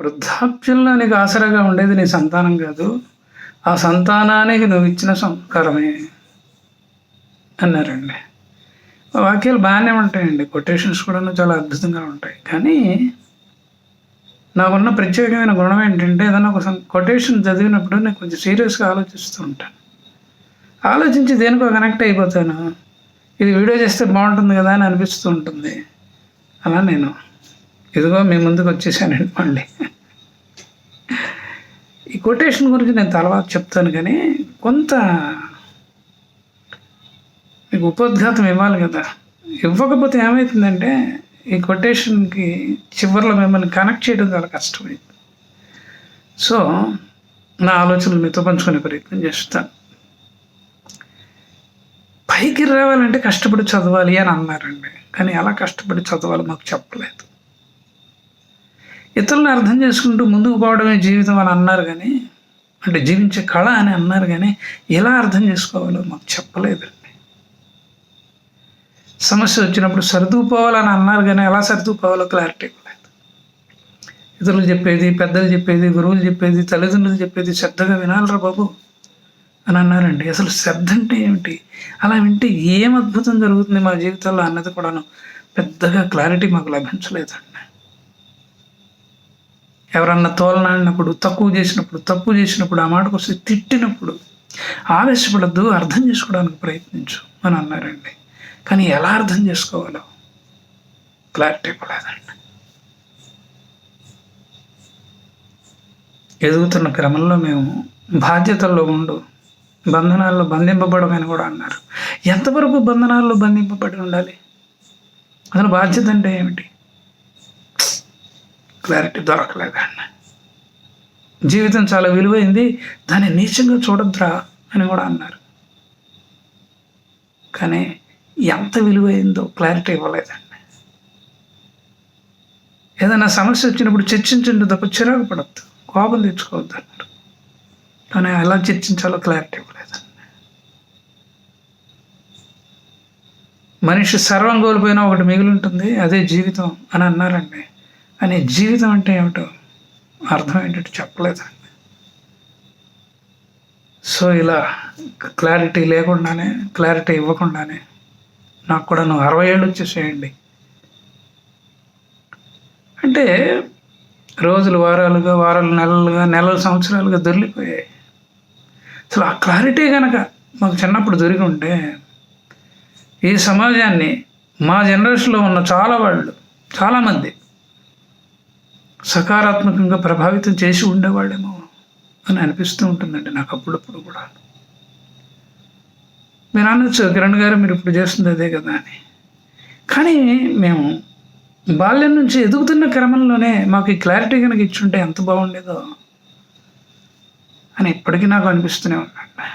వృద్ధాప్యంలో నీకు ఆసరాగా ఉండేది నీ సంతానం కాదు. ఆ సంతానానికి నువ్వు ఇచ్చిన సంస్కారమే అన్నారండి. వాక్యాలు బాగానే ఉంటాయండి. కొటేషన్స్ కూడా చాలా అద్భుతంగా ఉంటాయి. కానీ నాకున్న ప్రత్యేకమైన గుణం ఏంటంటే ఏదైనా ఒక కొటేషన్ చదివినప్పుడు నేను కొంచెం సీరియస్గా ఆలోచిస్తూ ఉంటాను. ఆలోచించి దేనికో కనెక్ట్ అయిపోతాను. ఇది వీడియో చేస్తే బాగుంటుంది కదా అని అనిపిస్తూ ఉంటుంది. అలా నేను ఇదిగో మీ ముందుకు వచ్చేసానండి మళ్ళీ. ఈ కొటేషన్ గురించి నేను తర్వాత చెప్తాను కానీ కొంత మీకు ఉపోద్ఘాతం ఇవ్వాలి కదా. ఇవ్వకపోతే ఏమవుతుందంటే ఈ కొటేషన్కి చివరిలో మిమ్మల్ని కనెక్ట్ చేయడం చాలా కష్టమైంది. సో నా ఆలోచనలు మీతో పంచుకునే ప్రయత్నం చేస్తాను. పైకి రావాలంటే కష్టపడి చదవాలి అని అన్నారండి. కానీ ఎలా కష్టపడి చదవాలి మాకు చెప్పలేదు. ఇతరులను అర్థం చేసుకుంటూ ముందుకు పోవడమే జీవితం అని అన్నారు కానీ అంటే జీవించే కళ అని అన్నారు కానీ ఎలా అర్థం చేసుకోవాలో మాకు చెప్పలేదండి సమస్య వచ్చినప్పుడు సర్దుకుపోవాలని అన్నారు కానీ ఎలా సర్దుకుపోవాలో క్లారిటీ ఇవ్వలేదు. ఇతరులు చెప్పేది పెద్దలు చెప్పేది గురువులు చెప్పేది తల్లిదండ్రులు చెప్పేది శ్రద్ధగా వినాలరా బాబు అని అన్నారండి. అసలు శ్రద్ధ అంటే ఏమిటి? అలా వింటే ఏం అద్భుతం జరుగుతుంది మా జీవితంలో అన్నది కూడాను పెద్దగా క్లారిటీ మాకు లభించలేదండి ఎవరన్నా తోలనాడినప్పుడు తక్కువ చేసినప్పుడు తప్పు చేసినప్పుడు ఆ మాటకు వస్తే తిట్టినప్పుడు ఆవేశపడద్దు అర్థం చేసుకోవడానికి ప్రయత్నించు అని అన్నారండి. కానీ ఎలా అర్థం చేసుకోవాలో? క్లారిటీ ఇవ్వలేదండి. ఎదుగుతున్న క్రమంలో మేము బాధ్యతల్లో ఉండు బంధనాల్లో బంధింపబడమని కూడా అన్నారు. ఎంతవరకు బంధనాల్లో బంధింపబడి ఉండాలి? అసలు బాధ్యత అంటే ఏమిటి? క్లారిటీ దొరకలేదండి జీవితం చాలా విలువైంది దాన్ని నీచంగా చూడద్దురా అని కూడా అన్నారు. కానీ ఎంత విలువైందో క్లారిటీ ఇవ్వలేదండి ఏదైనా సమస్య వచ్చినప్పుడు చర్చించండి తప్ప చిరాకు పడద్దు కోపం తెచ్చుకోవద్దు అన్నారు. కానీ ఎలా చర్చించాలో క్లారిటీ ఇవ్వలేదండి మనిషి సర్వం కోల్పోయినా ఒకటి మిగిలి ఉంటుంది అదే జీవితం అని అన్నారండి. అని జీవితం అంటే ఏమిటో అర్థం ఏంటంటే చెప్పలేదు. సో ఇలా క్లారిటీ లేకుండానే క్లారిటీ ఇవ్వకుండానే నాకు కూడా నువ్వు అరవై ఏళ్ళు వచ్చేసేయండి. అంటే రోజులు వారాలుగా వారాలు నెలలుగా నెలలు సంవత్సరాలుగా దొరికిపోయాయి. అసలు ఆ క్లారిటీ కనుక మాకు చిన్నప్పుడు దొరికి ఉంటే ఈ సమాజాన్ని మా జనరేషన్లో ఉన్న చాలా వాళ్ళు చాలామంది సకారాత్మకంగా ప్రభావితం చేసి ఉండేవాళ్ళేమో అని అనిపిస్తూ ఉంటుందండి నాకు అప్పుడప్పుడు కూడా. మీరు అనొచ్చు కిరణ్ గారు మీరు ఇప్పుడు చేస్తుంది అదే కదా అని. కానీ మేము బాల్యం నుంచి ఎదుగుతున్న క్రమంలోనే మాకు ఈ క్లారిటీ కనుక ఇచ్చుంటే ఎంత బాగుండేదో అని ఇప్పటికీ నాకు అనిపిస్తూనే ఉందండి.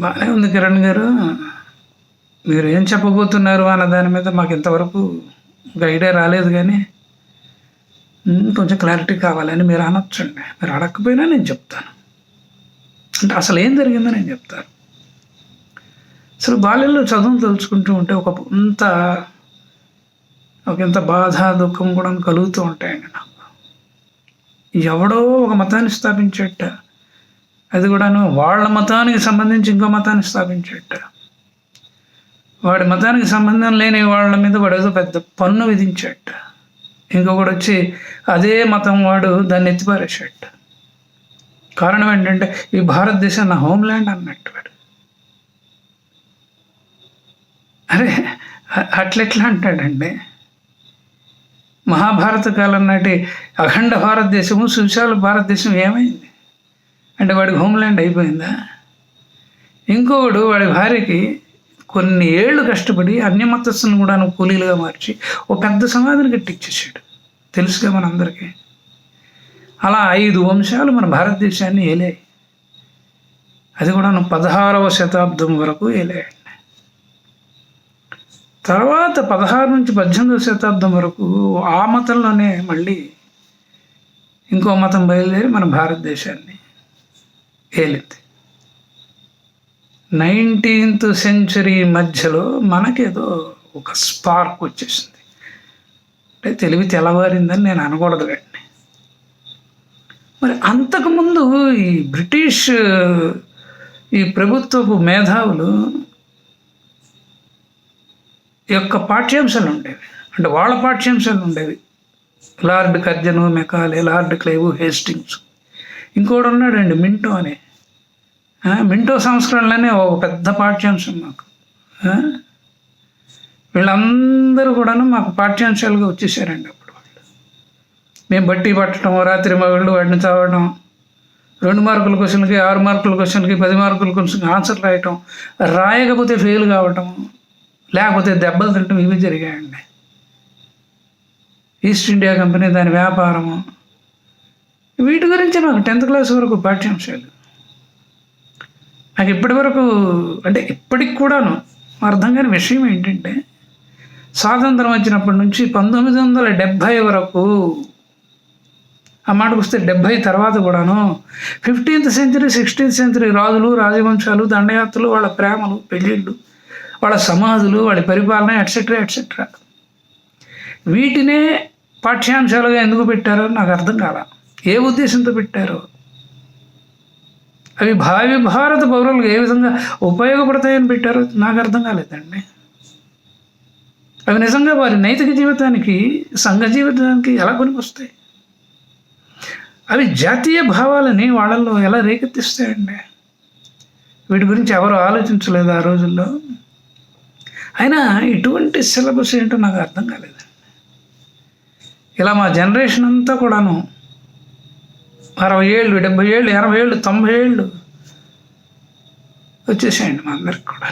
బాగానే ఉంది కిరణ్ గారు. మీరు ఏం చెప్పబోతున్నారు అన్న దాని మీద మాకు ఇంతవరకు ఇంకా ఐడియా రాలేదు కానీ కొంచెం క్లారిటీ కావాలని మీరు అనొచ్చండి. మీరు అడగకపోయినా నేను చెప్తాను. అంటే అసలు ఏం జరిగిందో నేను చెప్తాను. అసలు బాల్యంలో చదువును తలుచుకుంటూ ఉంటే ఒక ఇంత ఒక ఇంత బాధ దుఃఖం కూడా కలుగుతూ ఉంటాయండి నాకు. ఎవడో ఒక మతాన్ని స్థాపించేట. అది కూడాను వాళ్ళ మతానికి సంబంధించి ఇంకో మతాన్ని స్థాపించేట. వాడి మతానికి సంబంధం లేని వాళ్ళ మీద వాడు ఏదో పెద్ద పన్ను విధించేట ఇంకొకడు వచ్చి అదే మతం వాడు దాన్ని ఎత్తిపారేసేట కారణం ఏంటంటే ఈ భారతదేశం నా హోమ్ల్యాండ్ అన్నట్టు వాడు. అరే అట్లెట్లా అంటాడండి? మహాభారత కాలం నాటి అఖండ భారతదేశము సువిశాల భారతదేశం ఏమైంది? అంటే వాడికి హోమ్ల్యాండ్ అయిపోయిందా? ఇంకొకడు వాడి భార్యకి కొన్ని ఏళ్ళు కష్టపడి అన్యమతస్సును కూడా కూలీలుగా మార్చి ఓ పెద్ద సమాధిని కట్టించేసాడు తెలుసుగా మనందరికీ. అలా ఐదు వంశాలు మన భారతదేశాన్ని ఏలాయి. అది కూడా పదహారవ శతాబ్దం వరకు ఏలాయండి తర్వాత పదహారు నుంచి పద్దెనిమిదవ శతాబ్దం వరకు ఆ మతంలోనే మళ్ళీ ఇంకో మతం బయలుదేరి మన భారతదేశాన్ని ఏలింది. నైన్టీన్త్ సెంచరీ మధ్యలో మనకేదో ఒక స్పార్క్ వచ్చేసింది. అంటే తెలివి తెల్లవారిందని నేను అనకూడదు వెంటనే. మరి అంతకుముందు ఈ బ్రిటిష్ ఈ ప్రభుత్వపు మేధావులు యొక్క పాఠ్యాంశాలు ఉండేవి. అంటే వాళ్ళ పాఠ్యాంశాలు ఉండేవి. Lord Curzon Macaulay Lord Clive Hastings. ఇంకోటి ఉన్నాడండి మింటో అని. మింటో సంస్కరణలనే ఒక పెద్ద పాఠ్యాంశం మాకు. వీళ్ళందరూ కూడాను మాకు పాఠ్యాంశాలుగా వచ్చేసారండి అప్పుడు వాళ్ళు. మేము బట్టి పట్టడం రాత్రి మగళ్ళు వాటిని చదవడం రెండు మార్కుల క్వశ్చన్కి ఆరు మార్కుల క్వశ్చన్కి పది మార్కుల క్వశ్చన్కి ఆన్సర్ రాయటం రాయకపోతే ఫెయిల్ కావటం లేకపోతే దెబ్బలు తినటం ఇవి జరిగాయండి. ఈస్ట్ ఇండియా కంపెనీ దాని వ్యాపారము వీటి గురించి మాకు టెన్త్ క్లాస్ వరకు పాఠ్యాంశాలు. నాకు ఇప్పటి వరకు అంటే ఇప్పటికి కూడాను అర్థం కాని విషయం ఏంటంటే స్వాతంత్రం వచ్చినప్పటి నుంచి పంతొమ్మిది వందల డెబ్భై వరకు ఆ మాటకు వస్తే డెబ్భై తర్వాత కూడాను ఫిఫ్టీన్త్ సెంచరీ సిక్స్టీన్త్ సెంచరీ రాజులు రాజవంశాలు దండయాత్రలు వాళ్ళ ప్రేమలు పెళ్ళిళ్ళు వాళ్ళ సమాధులు వాళ్ళ పరిపాలన ఎట్సెట్రా ఎట్సెట్రా వీటినే పాఠ్యాంశాలుగా ఎందుకు పెట్టారో నాకు అర్థం కాల. ఏ ఉద్దేశంతో పెట్టారో? అవి భావి భారత పౌరులకు ఏ విధంగా ఉపయోగపడతాయని పెట్టారో నాకు అర్థం కాలేదండి. అవి నిజంగా వారి నైతిక జీవితానికి సంఘ జీవితానికి ఎలా పనికొస్తాయి అవి జాతీయ భావాలని వాళ్ళల్లో ఎలా రేకెత్తిస్తాయండి? వీటి గురించి ఎవరు ఆలోచించలేదు ఆ రోజుల్లో. అయినా ఇటువంటి సిలబస్ ఏంటో నాకు అర్థం కాలేదండి. ఇలా మా జనరేషన్ అంతా కూడాను అరవై ఏళ్ళు డెబ్బై ఏళ్ళు ఎనభై ఏళ్ళు తొంభై ఏళ్ళు వచ్చేసాయండి మా అందరికి కూడా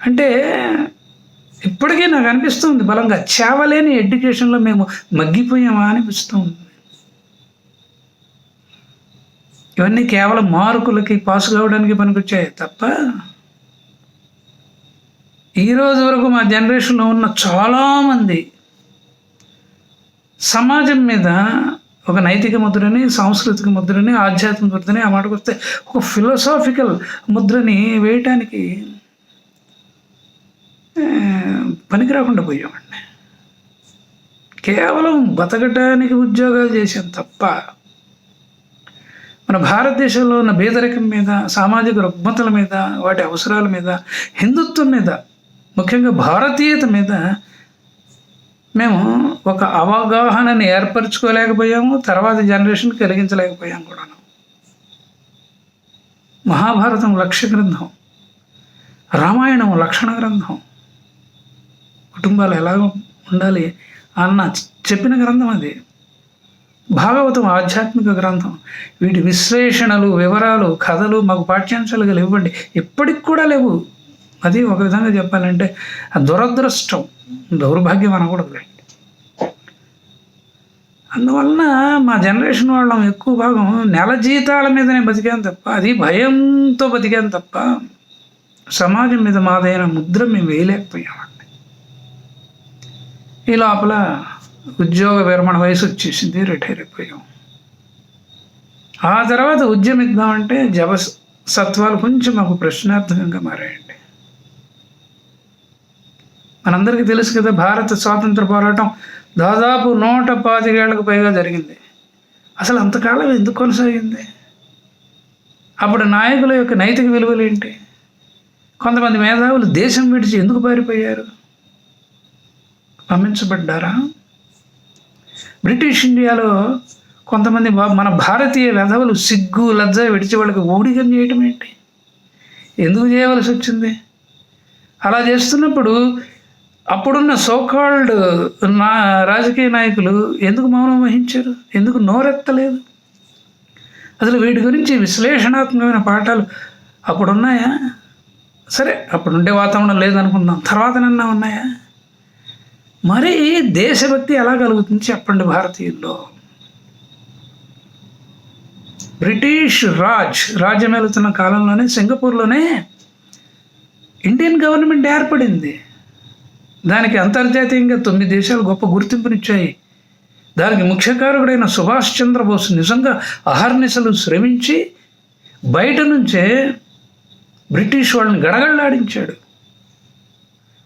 అంటే ఇప్పటికీ నాకు అనిపిస్తుంది బలంగా చేవలేని ఎడ్యుకేషన్లో మేము మగ్గిపోయామా అనిపిస్తుంది. ఇవన్నీ కేవలం మార్కులకి పాస్ కావడానికి పనికొచ్చాయి తప్ప ఈ రోజు వరకు మా జనరేషన్లో ఉన్న చాలామంది సమాజం మీద ఒక నైతిక ముద్రని సాంస్కృతిక ముద్రని ఆధ్యాత్మిక ముద్రని ఆ మాటకు వస్తే ఒక ఫిలోసాఫికల్ ముద్రని వేయటానికి పనికి రాకుండా పోయామండి కేవలం బతకటానికి ఉద్యోగాలు చేసాం తప్ప మన భారతదేశంలో ఉన్న పేదరికం మీద సామాజిక రుగ్మతల మీద వాటి అవసరాల మీద హిందుత్వం మీద ముఖ్యంగా భారతీయత మీద మేము ఒక అవగాహనని ఏర్పరచుకోలేకపోయాము తర్వాత జనరేషన్ కలిగించలేకపోయాము కూడా మహాభారతం లక్ష్య గ్రంథం రామాయణం లక్షణ గ్రంథం కుటుంబాలు ఎలా ఉండాలి అన్న చెప్పిన గ్రంథం అది. భాగవతం ఆధ్యాత్మిక గ్రంథం వీటి విశ్లేషణలు వివరాలు కథలు మాకు పాఠ్యాంశాలు ఇవ్వండి ఇప్పటికి కూడా లేవు. అది ఒక విధంగా చెప్పాలంటే దురదృష్టం దౌర్భాగ్యం అనకూడదు అందువలన మా జనరేషన్ వాళ్ళం ఎక్కువ భాగం నెల జీతాల మీదనే బతికాం తప్ప అది భయంతో బతికాం తప్ప సమాజం మీద మాదైన ముద్ర మేము వేయలేకపోయామండి ఈ లోపల ఉద్యోగ విరమణ వయసు వచ్చేసింది రిటైర్ అయిపోయాం. ఆ తర్వాత ఉద్యమిద్దామంటే జవ సత్వాలు కొంచెం మాకు ప్రశ్నార్థకంగా మారాయండి. మనందరికీ తెలుసు కదా భారత స్వాతంత్ర పోరాటం దాదాపు నూట పాతికేళ్ళకు పైగా జరిగింది. అసలు అంతకాలం ఎందుకు కొనసాగింది? అప్పుడు నాయకుల యొక్క నైతిక విలువలు ఏంటి? కొంతమంది మేధావులు దేశం విడిచి ఎందుకు పారిపోయారు? పంపించబడ్డారా? బ్రిటిష్ ఇండియాలో కొంతమంది భా- మన భారతీయ మేధావులు సిగ్గు లజ్జ విడిచి వాళ్ళకి ఊడిగం చేయటం ఏంటి? ఎందుకు చేయవలసి వచ్చింది? అలా చేస్తున్నప్పుడు అప్పుడున్న సోకాల్డ్ నా రాజకీయ నాయకులు ఎందుకు మౌనం వహించారు? ఎందుకు నోరెత్తలేదు? అసలు వీటి గురించి విశ్లేషణాత్మకమైన పాఠాలు అప్పుడున్నాయా? సరే అప్పుడుండే వాతావరణం లేదనుకుందాం. తర్వాతనన్నా ఉన్నాయా? మరి దేశభక్తి ఎలా కలుగుతుంది చెప్పండి భారతీయుల్లో? బ్రిటిష్ రాజ్ రాజ్యం వెళుతున్న కాలంలోనే సింగపూర్లోనే ఇండియన్ గవర్నమెంట్ ఏర్పడింది. దానికి అంతర్జాతీయంగా తొమ్మిది దేశాలు గొప్ప గుర్తింపునిచ్చాయి. దానికి ముఖ్యకారకుడైన సుభాష్ చంద్రబోస్ నిజంగా అహర్నిశలు శ్రమించి బయట నుంచే బ్రిటిష్ వాళ్ళని గడగడలాడించాడు.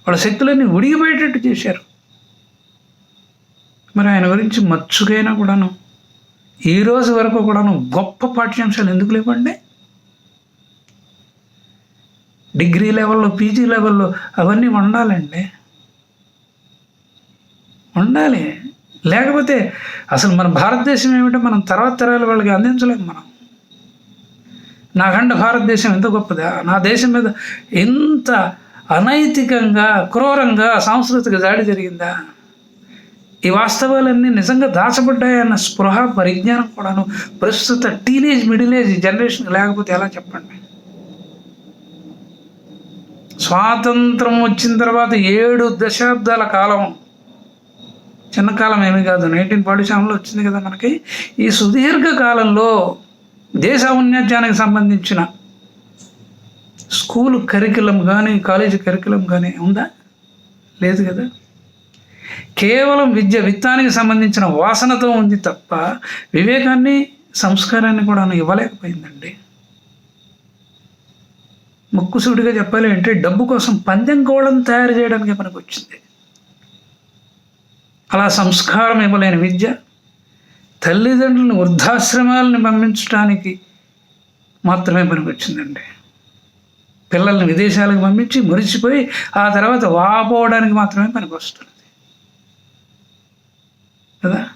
వాళ్ళ శక్తులన్నీ ఉడిగిపోయేటట్టు చేశారు. మరి ఆయన గురించి మచ్చుకైనా కూడాను ఈ రోజు వరకు కూడాను గొప్ప పాఠ్యాంశాలు ఎందుకు లేవండి డిగ్రీ లెవెల్లో పీజీ లెవెల్లో అవన్నీ ఉండాలండి. ఉండాలి. లేకపోతే అసలు మన భారతదేశం ఏమిటో మనం తర్వాత తరాల వాళ్ళకి అందించలేము మనం. నా ఖండ భారతదేశం ఎంత గొప్పదా? నా దేశం మీద ఎంత అనైతికంగా క్రూరంగా సాంస్కృతిక దాడి జరిగిందా? ఈ వాస్తవాలన్నీ నిజంగా దాచబడ్డాయన్న స్పృహ పరిజ్ఞానం కూడాను ప్రస్తుత టీనేజ్ మిడిల్ ఏజ్ జనరేషన్ లేకపోతే ఎలా చెప్పండి? స్వాతంత్రం వచ్చిన తర్వాత ఏడు దశాబ్దాల కాలం చిన్న కాలం ఏమీ కాదు. నైన్టీన్ ఫార్టీ సెవెన్లో వచ్చింది కదా మనకి. ఈ సుదీర్ఘ కాలంలో దేశ ఔన్నత్యానికి సంబంధించిన స్కూల్ కరికులం కానీ కాలేజీ కరికులం కానీ ఉందా? లేదు కదా. కేవలం విద్య విత్తానికి సంబంధించిన వాసనతో ఉంది తప్ప వివేకాన్ని సంస్కారాన్ని కూడా ఇవ్వలేకపోయిందండి. ముక్కుసూడిగా చెప్పాలి అంటే డబ్బు కోసం పందెం గోళం తయారు చేయడానికి మనకు వచ్చింది. అలా సంస్కారం ఇవ్వలేని విద్య తల్లిదండ్రులను వృద్ధాశ్రమాలను పంపించడానికి మాత్రమే పనికొచ్చిందండి. పిల్లల్ని విదేశాలకు పంపించి మురిసిపోయి ఆ తర్వాత వాపోవడానికి మాత్రమే పనికొస్తుంది. కదా?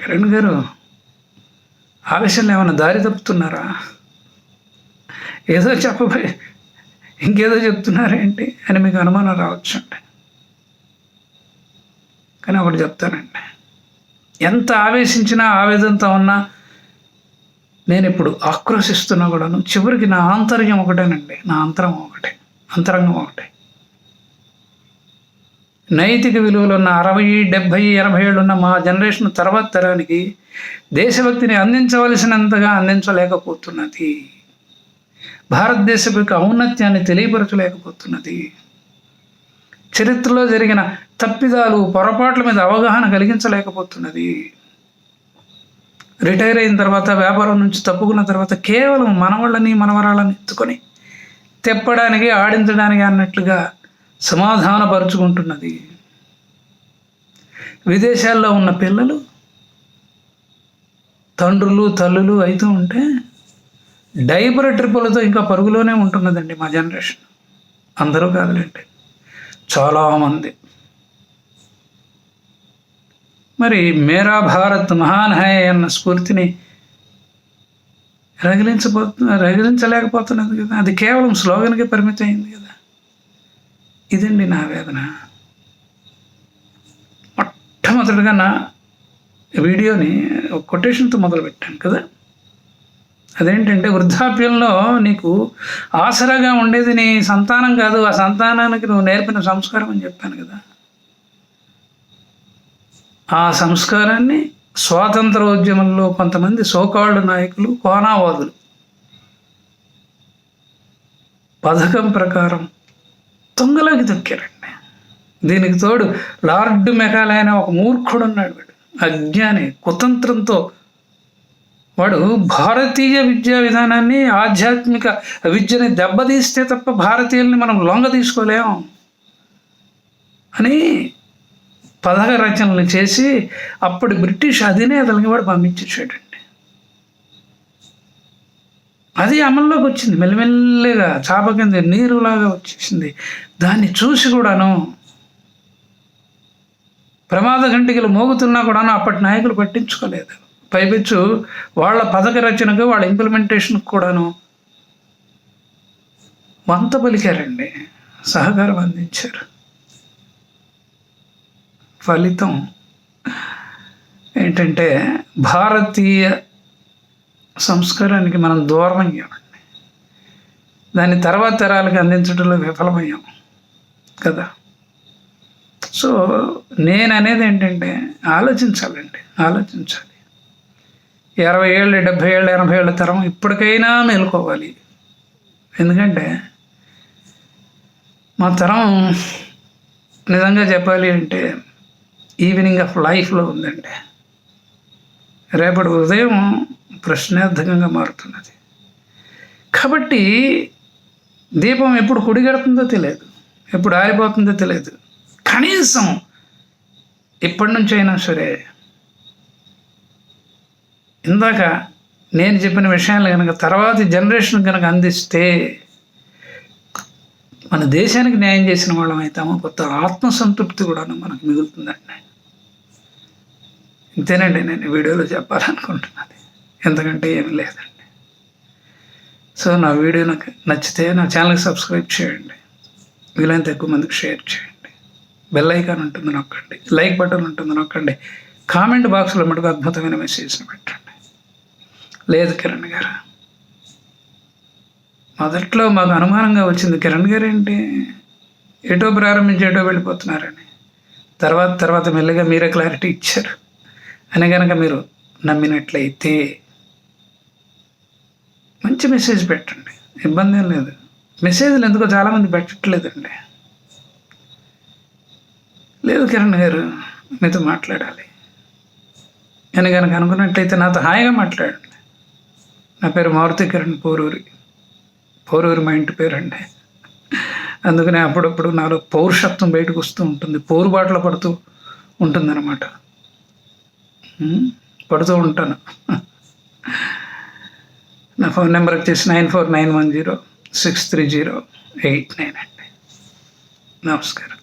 కిరణ్ గారు ఆవేశంలో ఏమైనా దారి తప్పుతున్నారా? ఏదో చెప్పబోయే ఇంకేదో చెప్తున్నారేంటి అని మీకు అనుమానం రావచ్చు అంటే కానీ ఒకటి చెప్తానండి. ఎంత ఆవేశించినా ఆవేదంతో ఉన్నా నేను ఇప్పుడు ఆక్రోశిస్తున్నా కూడాను చివరికి నా ఆంతర్యం ఒకటేనండి. నా అంతరం ఒకటే. అంతరంగం ఒకటే. నైతిక విలువలు ఉన్న అరవై డెబ్భై ఎనభై ఏళ్ళు ఉన్న మా జనరేషన్ తర్వాత తరానికి దేశభక్తిని అందించవలసినంతగా అందించలేకపోతున్నది. భారతదేశపు యొక్క ఔన్నత్యాన్ని తెలియపరచలేకపోతున్నది. చరిత్రలో జరిగిన తప్పిదాలు పొరపాట్ల మీద అవగాహన కలిగించలేకపోతున్నది. రిటైర్ అయిన తర్వాత వ్యాపారం నుంచి తప్పుకున్న తర్వాత కేవలం మనవాళ్ళని మనవరాళ్ళని ఎత్తుకొని తెప్పడానికి ఆడించడానికి అన్నట్లుగా సమాధానపరుచుకుంటున్నది. విదేశాల్లో ఉన్న పిల్లలు తండ్రులు తల్లులు అవుతూ ఉంటే డైపర్ ట్రిప్పులతో ఇంకా పరుగులోనే ఉంటున్నదండి మా జనరేషన్. అందరూ కాదులేండి. చాలామంది. మరి మేరా భారత్ మహాన్ హై అన్న స్ఫూర్తిని రగిలించబోతు రగిలించలేకపోతున్నది కదా. అది కేవలం స్లోగన్కి పరిమితం అయింది కదా. ఇదండి నా వేదన. మొట్టమొదటిగా నా వీడియోని ఒక కొటేషన్తో మొదలుపెట్టాను కదా. అదేంటంటే వృద్ధాప్యంలో నీకు ఆసరాగా ఉండేది నీ సంతానం కాదు. ఆ సంతానానికి నువ్వు నేర్పిన సంస్కారం అని చెప్పాను కదా. ఆ సంస్కారాన్ని స్వాతంత్ర ఉద్యమంలో కొంతమంది సోకాళ్ళు నాయకులు కోనావాదులు పథకం ప్రకారం తొంగలోకి దొక్కారండి. దీనికి తోడు లార్డ్ మెకాలే అనే ఒక మూర్ఖుడు ఉన్నాడు వాడు. అజ్ఞాని కుతంత్రంతో వాడు భారతీయ విద్యా విధానాన్ని ఆధ్యాత్మిక విద్యని దెబ్బతీస్తే తప్ప భారతీయుల్ని మనం లొంగ తీసుకోలేం. అని పదక రచనలు చేసి అప్పుడు బ్రిటిష్ అధినేతలకి వాడు పంపించేసాడండి అది అమల్లోకి వచ్చింది. మెల్లమెల్లగా చాప కింద నీరులాగా వచ్చేసింది. దాన్ని చూసి కూడాను ప్రమాద గంటికలు మోగుతున్నా కూడాను అప్పటి నాయకులు పట్టించుకోలేదు. పైపెచ్చు వాళ్ళ పథక రచనకు వాళ్ళ ఇంప్లిమెంటేషన్కి కూడాను వంత పలికారండి. సహకారం అందించారు. ఫలితం ఏంటంటే భారతీయ సంస్కారానికి మనం దూరం అయ్యామండి. దాన్ని తర్వాత తరాలకు అందించడంలో విఫలమయ్యాం కదా. సో నేను అనేది ఏంటంటే ఆలోచించాలండి ఆలోచించాలి. ఇరవై ఏళ్ళు డెబ్భై ఏళ్ళు ఎనభై ఏళ్ళ తరం ఇప్పటికైనా మేలుకోవాలి. ఎందుకంటే మా తరం నిజంగా చెప్పాలి అంటే ఈవినింగ్ ఆఫ్ లైఫ్లో ఉందండి. రేపటి ఉదయం ప్రశ్నార్థకంగా మారుతున్నది. కాబట్టి దీపం ఎప్పుడు కుడిగడుతుందో తెలియదు. ఎప్పుడు ఆరిపోతుందో తెలియదు. కనీసం ఇప్పటి నుంచి అయినా సరే ఇందాక నేను చెప్పిన విషయాలు కనుక తర్వాతి జనరేషన్ కనుక అందిస్తే మన దేశానికి న్యాయం చేసిన వాళ్ళం అవుతామో కొత్త ఆత్మసంతృప్తి కూడా మనకు మిగులుతుందండి. ఇంతేనండి నేను వీడియోలో చెప్పాలనుకుంటున్నది. ఎందుకంటే ఏమి లేదండి. సో నా వీడియో నాకు నచ్చితే నా ఛానల్కి సబ్స్క్రైబ్ చేయండి. వీలైనంత ఎక్కువ మందికి షేర్ చేయండి. బెల్ ఐకాన్ ఉంటుంది నొక్కండి. లైక్ బటన్ ఉంటుంది నొక్కండి. కామెంట్ బాక్స్లో మటుకు అద్భుతమైన మెసేజ్ని పెట్టండి. లేదు కిరణ్ గారు. మొదట్లో మాకు అనుమానంగా వచ్చింది కిరణ్ గారు ఏంటి? ఏటో ప్రారంభించి ఏటో వెళ్ళిపోతున్నారని. తర్వాత తర్వాత మెల్లగా మీరే క్లారిటీ ఇచ్చారు. అని కనుక మీరు నమ్మినట్లయితే మంచి మెసేజ్ పెట్టండి. ఇబ్బంది ఏం లేదు. మెసేజ్లు ఎందుకో చాలామంది పెట్టట్లేదండి. లేదు కిరణ్ గారు మీతో మాట్లాడాలి. అని కనుక అనుకున్నట్లయితే నాతో హాయిగా మాట్లాడండి. నా పేరు మారుతి కిరణ్ పోరూరి. పోరూరి మా ఇంటి పేరు అండి అందుకనే అప్పుడప్పుడు నాలో పౌరుషత్వం బయటకు వస్తూ ఉంటుంది. పోరుబాటలో పడుతూ ఉంటుందన్నమాట. పడుతూ ఉంటాను. నా ఫోన్ నెంబర్ వచ్చేసి nine four nine one zero six three zero eight nine అండి. నమస్కారం.